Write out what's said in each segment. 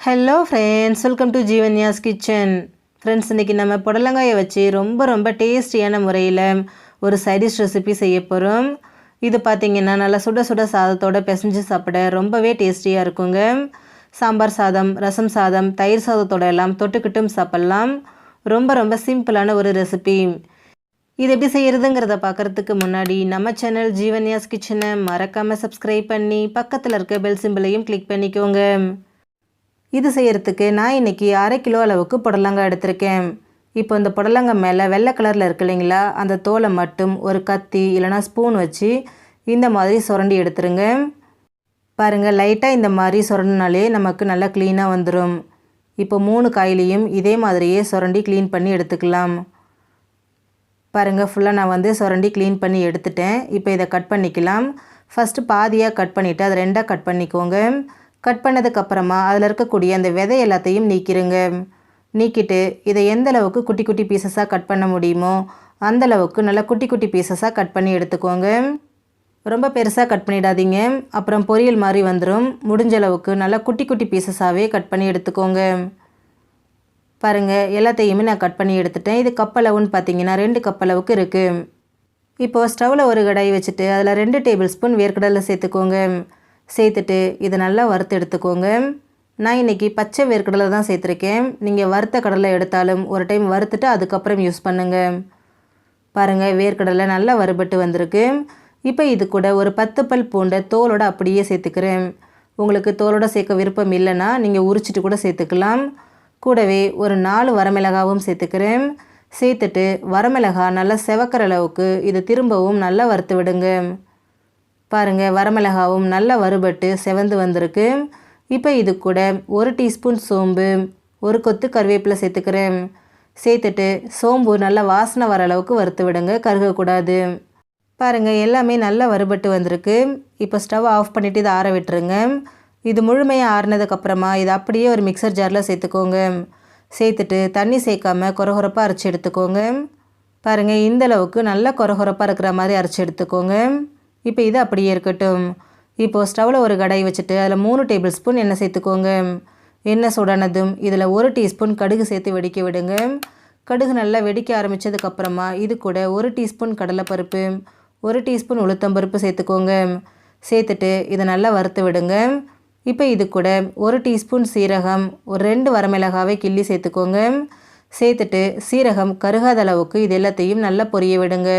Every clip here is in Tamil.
Hello friends welcome to Jeevanya's kitchen friends இன்றைக்கி நம்ம புடலங்காயை வச்சு ரொம்ப ரொம்ப டேஸ்டியான முறையில் ஒரு சைடிஷ் ரெசிபி செய்ய போகிறோம் இது பார்த்திங்கன்னா நல்லா சுட சுட சாதத்தோட பிசைஞ்சு சாப்பிட ரொம்பவே டேஸ்டியாக இருக்குங்க. சாம்பார் சாதம் ரசம் சாதம் தயிர் சாதத்தோட எல்லாம் தொட்டுக்கிட்டும் சாப்பிட்லாம். ரொம்ப ரொம்ப சிம்பிளான ஒரு ரெசிபி இது எப்படி செய்கிறதுங்கிறத பார்க்குறதுக்கு முன்னாடி நம்ம சேனல் ஜீவன்யாஸ் கிச்சனை மறக்காமல் சப்ஸ்கிரைப் பண்ணி பக்கத்தில் இருக்க பெல் சிம்பிளையும் கிளிக் பண்ணிக்கோங்க. இது செய்கிறதுக்கு நான் இன்றைக்கி அரை கிலோ அளவுக்கு புடலங்காய் எடுத்திருக்கேன். இப்போ இந்த புடலங்காய் மேலே வெள்ளை கலரில் இருக்கு இல்லைங்களா? அந்த தோலை மட்டும் ஒரு கத்தி இல்லைனா ஸ்பூன் வச்சு இந்த மாதிரி சுரண்டி எடுத்துருங்க. பாருங்கள் லைட்டாக இந்த மாதிரி சுரண்டினாலே நமக்கு நல்லா க்ளீனாக வந்துடும் இப்போ மூணு காயிலையும் இதே மாதிரியே சுரண்டி க்ளீன் பண்ணி எடுத்துக்கலாம். பாருங்கள் ஃபுல்லாக நான் வந்து சுரண்டி க்ளீன் பண்ணி எடுத்துட்டேன். இப்போ இதை கட் பண்ணிக்கலாம். ஃபஸ்ட்டு பாதியாக கட் பண்ணிவிட்டு அதை ரெண்டாக கட் பண்ணிக்கோங்க. கட் பண்ணதுக்கப்புறமா அதில் இருக்கக்கூடிய அந்த விதை எல்லாத்தையும் நீக்கிருங்க. நீக்கிட்டு இதை எந்த அளவுக்கு குட்டி குட்டி பீசஸாக கட் பண்ண முடியுமோ அந்த அளவுக்கு நல்லா குட்டி குட்டி பீசஸாக கட் பண்ணி எடுத்துக்கோங்க. ரொம்ப பெருசாக கட் பண்ணிடாதீங்க. அப்புறம் பொரியல் மாதிரி வந்துடும் முடிஞ்ச அளவுக்கு நல்லா குட்டி குட்டி பீசஸாகவே கட் பண்ணி எடுத்துக்கோங்க. பாருங்கள் எல்லாத்தையுமே நான் கட் பண்ணி எடுத்துட்டேன். இது கப்பளவுன்னு பார்த்தீங்கன்னா ரெண்டு கப்பளவுக்கு இருக்குது இப்போது ஸ்டவ்வில் ஒரு கடாய் வச்சுட்டு அதில் ரெண்டு டேபிள் ஸ்பூன் வேர்க்கடலை சேர்த்துக்கோங்க. சேர்த்துட்டு இதை நல்லா வறுத்து எடுத்துக்கோங்க. நான் இன்றைக்கி பச்சை வேர்க்கடலை தான் சேர்த்துருக்கேன். நீங்கள் வறுத்த கடலை எடுத்தாலும் ஒரு டைம் வறுத்துட்டு அதுக்கப்புறம் யூஸ் பண்ணுங்கள் பாருங்கள் வேர்க்கடலை நல்லா வறுபட்டு வந்திருக்கு. இப்போ இது கூட ஒரு பத்து பல் பூண்டை தோலோட அப்படியே சேர்த்துக்கிறேன். உங்களுக்கு தோலோட சேர்க்க விருப்பம் இல்லைன்னா நீங்கள் உரிச்சிட்டு கூட சேர்த்துக்கலாம். கூடவே ஒரு நாலு வரமிளகாவும் சேர்த்துக்கிறேன். சேர்த்துட்டு வரமிளகா நல்லா செவக்கிற அளவுக்கு இதை திரும்பவும் நல்லா வறுத்து விடுங்க. பாருங்கள் வரமிளகாவும் நல்லா வறுபட்டு செவந்து வந்திருக்கு. இப்போ இது கூட ஒரு டீஸ்பூன் சோம்பு ஒரு கொத்து கருவேப்பிலை சேர்த்துக்கிறேன். சேர்த்துட்டு சோம்பு நல்லா வாசனை வர அளவுக்கு வறுத்து விடுங்க கருகக்கூடாது. பாருங்கள் எல்லாமே நல்லா வறுபட்டு வந்திருக்கு. இப்போ ஸ்டவ் ஆஃப் பண்ணிவிட்டு இதை ஆற விட்டுருங்க. இது முழுமையாக ஆறினதுக்கப்புறமா இதை அப்படியே ஒரு மிக்சர் ஜாரில் சேர்த்துக்கோங்க. சேர்த்துட்டு தண்ணி சேர்க்காமல் குறகுறப்பாக அரைச்சி எடுத்துக்கோங்க. பாருங்கள் இந்த அளவுக்கு நல்லா குறகுறப்பாக இருக்கிற மாதிரி அரைச்சி எடுத்துக்கோங்க. இப்போ இது அப்படியே இருக்கட்டும். இப்போது ஸ்டவ்வில் ஒரு கடாய் வச்சுட்டு அதில் மூணு டேபிள் ஸ்பூன் எண்ணெய் சேர்த்துக்கோங்க. எண்ணெய் சூடானதும் இதில் ஒரு டீஸ்பூன் கடுகு சேர்த்து வெடிக்க விடுங்க. கடுகு நல்லா வெடிக்க ஆரம்பித்ததுக்கப்புறமா இது கூட ஒரு டீஸ்பூன் கடலைப்பருப்பு ஒரு டீஸ்பூன் உளுத்தம்பருப்பு சேர்த்துக்கோங்க. சேர்த்துட்டு இதை நல்லா வறுத்து விடுங்க. இப்போ இது கூட ஒரு டீஸ்பூன் சீரகம் ஒரு ரெண்டு வரமிளகாவை கிள்ளி சேர்த்துக்கோங்க. சேர்த்துட்டு சீரகம் கருகாத அளவுக்கு இது எல்லாத்தையும் நல்லா பொரிய விடுங்க.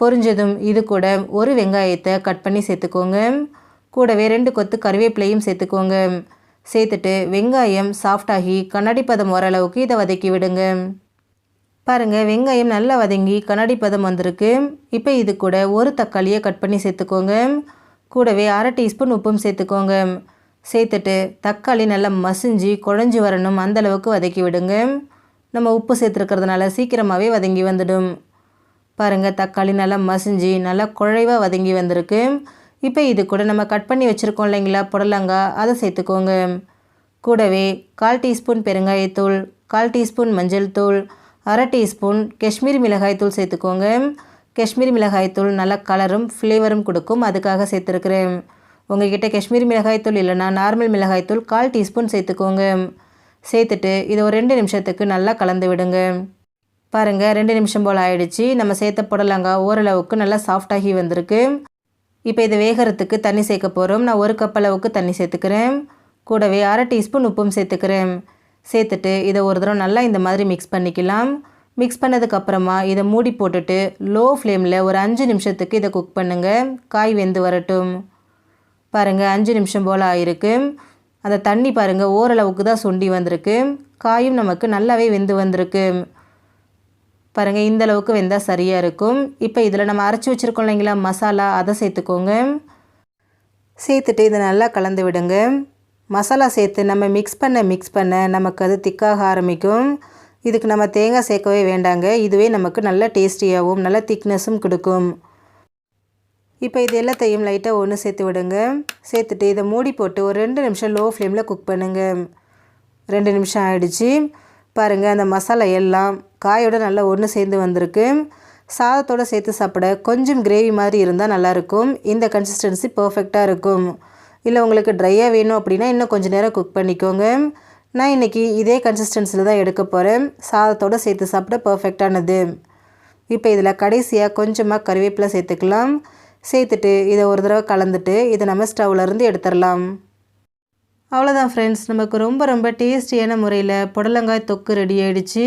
பொரிஞ்சதும் இது கூட ஒரு வெங்காயத்தை கட் பண்ணி சேர்த்துக்கோங்க. கூடவே ரெண்டு கொத்து கருவேப்பிலையும் சேர்த்துக்கோங்க. சேர்த்துட்டு வெங்காயம் சாஃப்டாகி கண்ணாடி பதம் ஓரளவுக்கு இதை வதக்கி விடுங்க. பாருங்கள் வெங்காயம் நல்லா வதங்கி கண்ணாடி பதம் வந்திருக்கு. இப்போ இது கூட ஒரு தக்காளியை கட் பண்ணி சேர்த்துக்கோங்க. கூடவே அரை டீஸ்பூன் உப்பும் சேர்த்துக்கோங்க. சேர்த்துட்டு தக்காளி நல்லா மசிஞ்சு குழஞ்சி வரணும் அந்தளவுக்கு வதக்கி விடுங்க. நம்ம உப்பு சேர்த்துருக்கிறதுனால சீக்கிரமாகவே வதங்கி வந்துடும். பாருங்கள் தக்காளி நல்லா மசிஞ்சு நல்லா குழைவாக வதங்கி வந்திருக்கு. இப்போ இது கூட நம்ம கட் பண்ணி வச்சுருக்கோம் இல்லைங்களா புடலங்காய் அதை சேர்த்துக்கோங்க. கூடவே கால் டீஸ்பூன் பெருங்காயத்தூள் கால் டீஸ்பூன் மஞ்சள் தூள் அரை டீஸ்பூன் காஷ்மீர் மிளகாய் தூள் சேர்த்துக்கோங்க. காஷ்மீர் மிளகாய்த்தூள் நல்லா கலரும் ஃப்ளேவரும் கொடுக்கும். அதுக்காக சேர்த்துருக்குறேன். உங்ககிட்ட காஷ்மீர் மிளகாய்த்தூள் இல்லைன்னா இல்லைனா நார்மல் மிளகாய் தூள் கால் டீஸ்பூன் சேர்த்துக்கோங்க. சேர்த்துட்டு இதை ஒரு ரெண்டு நிமிஷத்துக்கு நல்லா கலந்து விடுங்க. பாருங்கள் ரெண்டு நிமிஷம் போல் ஆயிடுச்சு. நம்ம சேர்த்த புடலங்காய் ஓரளவுக்கு நல்லா சாஃப்டாகி வந்திருக்கு. இப்போ இதை வேகிறதுக்கு தண்ணி சேர்க்க போகிறோம் நான் ஒரு கப் அளவுக்கு தண்ணி சேர்த்துக்கிறேன். கூடவே அரை டீஸ்பூன் உப்பும் சேர்த்துக்கிறேன். சேர்த்துட்டு இதை ஒரு தடவை நல்லா இந்த மாதிரி மிக்ஸ் பண்ணிக்கலாம். மிக்ஸ் பண்ணதுக்கப்புறமா இதை மூடி போட்டுட்டு லோ ஃப்ளேமில் ஒரு அஞ்சு நிமிஷத்துக்கு இதை குக் பண்ணுங்கள் காய் வெந்து வரட்டும். பாருங்கள் அஞ்சு நிமிஷம் போல் ஆயிருக்கு. அந்த தண்ணி பாருங்கள் ஓரளவுக்கு தான் சுண்டி வந்திருக்கு. காயும் நமக்கு நல்லாவே வெந்து வந்திருக்கு. பாருங்கள் இந்த அளவுக்கு வெந்தால் சரியாக இருக்கும். இப்போ இதில் நம்ம அரைச்சி வச்சுருக்கோம் இல்லைங்களா மசாலா அதை சேர்த்துக்கோங்க. சேர்த்துட்டு இதை நல்லா கலந்து விடுங்க. மசாலா சேர்த்து நம்ம மிக்ஸ் பண்ண மிக்ஸ் பண்ண நமக்கு அது திக்காக ஆரம்பிக்கும். இதுக்கு நம்ம தேங்காய் சேர்க்கவே வேண்டாங்க. இதுவே நமக்கு நல்ல டேஸ்டியாகவும் நல்ல திக்னஸும் கொடுக்கும். இப்போ இது எல்லாத்தையும் லைட்டாக ஒன்று சேர்த்து விடுங்க. சேர்த்துட்டு இதை மூடி போட்டு ஒரு ரெண்டு நிமிஷம் லோ ஃப்ளேமில் குக் பண்ணுங்கள் ரெண்டு நிமிஷம் ஆகிடுச்சு பாருங்கள் அந்த மசாலா எல்லாம் காயோட நல்லா ஒன்று சேர்ந்து வந்திருக்கு. சாதத்தோடு சேர்த்து சாப்பிட கொஞ்சம் கிரேவி மாதிரி இருந்தால் நல்லாயிருக்கும் இந்த கன்சிஸ்டன்சி பர்ஃபெக்டாக இருக்கும். இல்லை உங்களுக்கு ட்ரையாக வேணும் அப்படின்னா இன்னும் கொஞ்சம் நேரம் குக் பண்ணிக்கோங்க. நான் இன்றைக்கி இதே கன்சிஸ்டன்சியில் தான் எடுக்க போகிறேன் சாதத்தோடு சேர்த்து சாப்பிட பர்ஃபெக்டானது இப்போ இதில் கடைசியாக கொஞ்சமாக கருவேப்பிலை சேர்த்துக்கலாம். சேர்த்துட்டு இதை ஒரு தடவை கலந்துட்டு இதை நம்ம ஸ்டவ்லேருந்து எடுத்துடலாம். அவ்வளோதான் ஃப்ரெண்ட்ஸ் நமக்கு ரொம்ப ரொம்ப டேஸ்டியான முறையில் புடலங்காய் தொக்கு ரெடி ஆகிடுச்சு